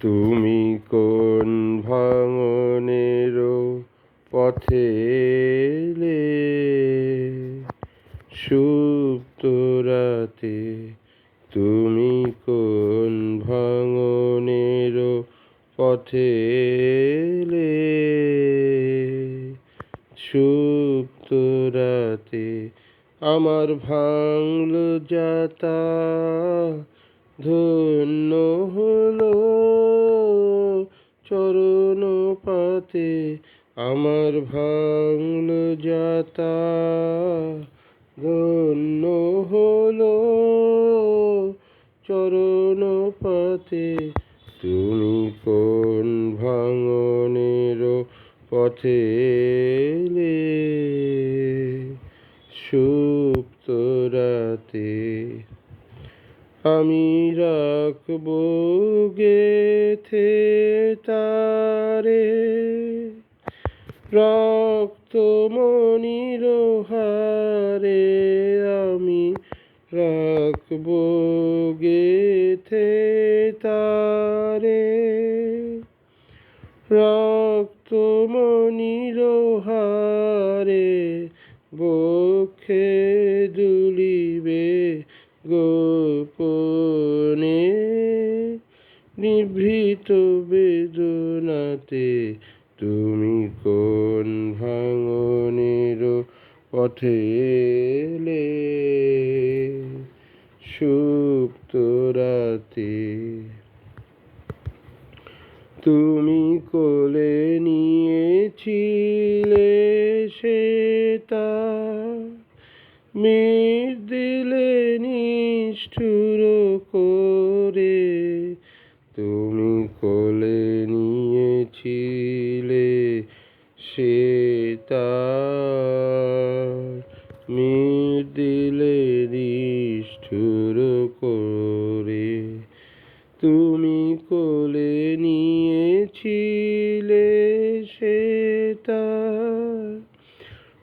তুমি কোন ভাঙনের পথে সুপ্ত রাতে তুমি কোন ভাঙনের পথে সুপ্ত রাতে আমার ভাঙল যাতা চরণ পাতে তুমি কোন ভাঙনের পথে সুপ্ত রাতে আমি রাখব গেথে তারে। রক্ত মনির হারে আমি রাখব গেথে তারে। রক্ত মনির হারে বক্ষে দুলিবে গোপনে। নিভৃত বেদনাতে তুমি কোন ভাঙনের পথে সুপ্ত রাতে তুমি কোলে নিয়েছিলে সেতা মেঘ দিলে নিষ্ঠুর করে। তুমি কোলে নিয়েছিলে সেতা মেঘ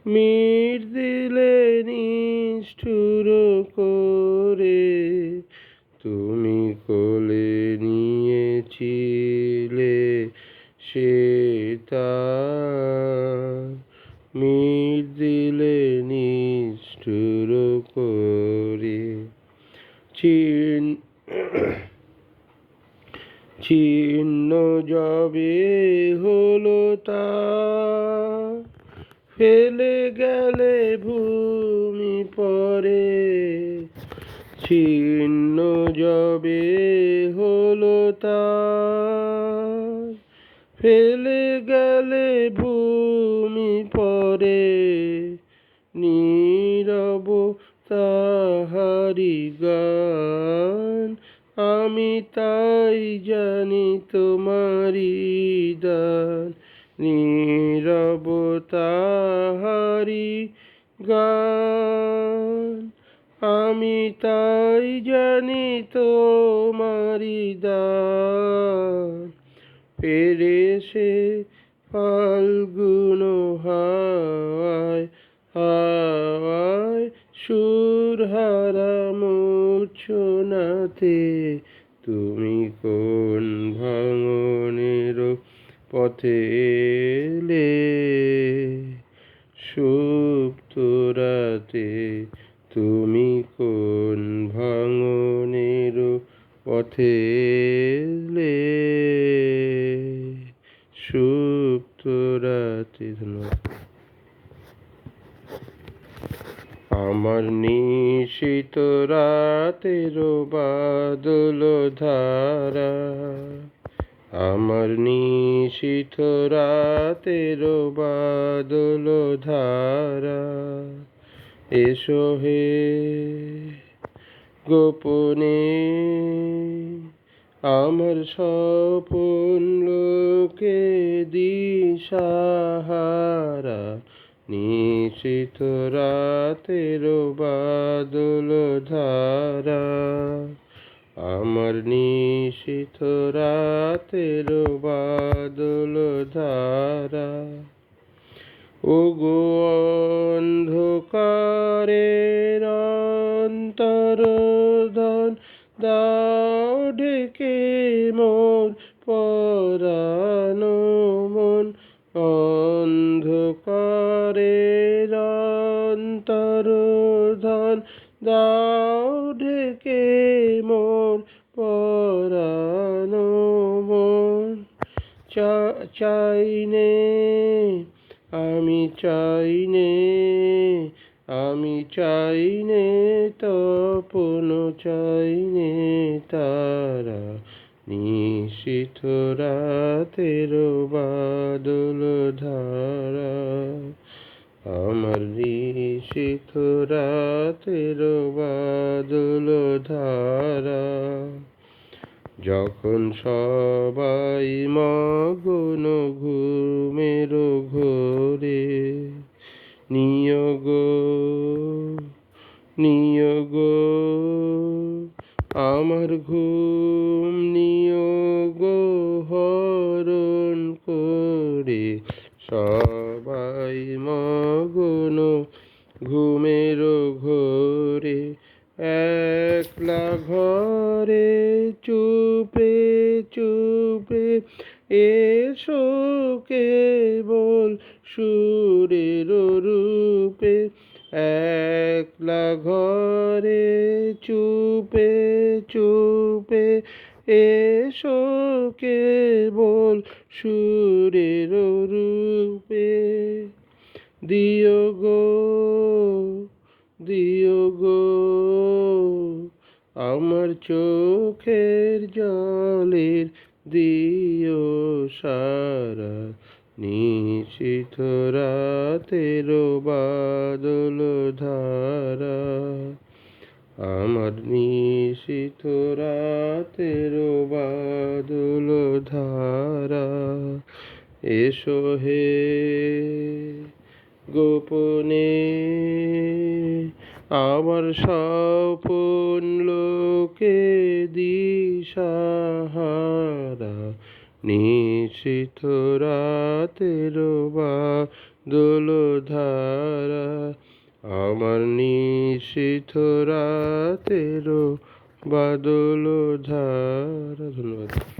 মিট দিলে নিষ্ঠুর করে তুমি কোলে নিয়েছিলে সেতা মিট দিলে নিষ্ঠুর করে চিন ছিন্ন যবে হলো তা। ফেলে গেলে ভূমি পরে ছিন্ন যবে হলো তা ফেলে গেলে ভূমি পরে নীরব তাহারি গান। আমি তাই জানি তোমারি দান। নীরবতাহারি গান। আমি তাই জানি তোমারি দান। পেরেছে ফাল্গুন হাওয়ায় হাওয়ায় সুর হারা মূর্ছনাতে। তুমি কোন ভাঙনের পথে এলে সুপ্ত রাতে তুমি কোন ভাঙনের পথে এলে সুপ্ত রাতে আমার নিশিত রাতের বাদল ধারা, আমার নিশিত রাতের বাদল ধারা, এসো হে গোপনে আমার স্বপন লোকে দিশাহারা নিশিত রাতের বাদল ধারা। আমার নিশিত রাতের বাদল ধারা। ও গো অন্ধকারের অন্তরধন দাও ঢেকে মোর পরানো মন অন্ধকারে অন্তরধন। দাও ঢেকে মোর পরানো মন চাইনে আমি চাইনে আমি চাইনে তপন চাইনে তারা নিশীথ রাতের বাদল ধারা। আমার নিশীথ রাতের বাদল ধারা। যখন সবাই মগন ঘুমের ঘোরে নিয়োগ নিয়োগ, আমার ঘুম নিয়োগ হরণ করে, সবাই মগন ঘুমের ঘোরে, একলা ঘরে চুপে চুপে এসো কেবল সুরের দিও গো দিও গো, আমার চোখের জলের দিও সারা নিশীথ রাতের বাদল ধারা। আমার নিশীথ রাতের বাদল ধারা, এসো হে গোপনে আমার স্বপন লোকে দিশাহারা। নিশীথ রাতের বাদল ধারা আমার নিশীথ রাতের বাদল ধারা ধন্যবাদ।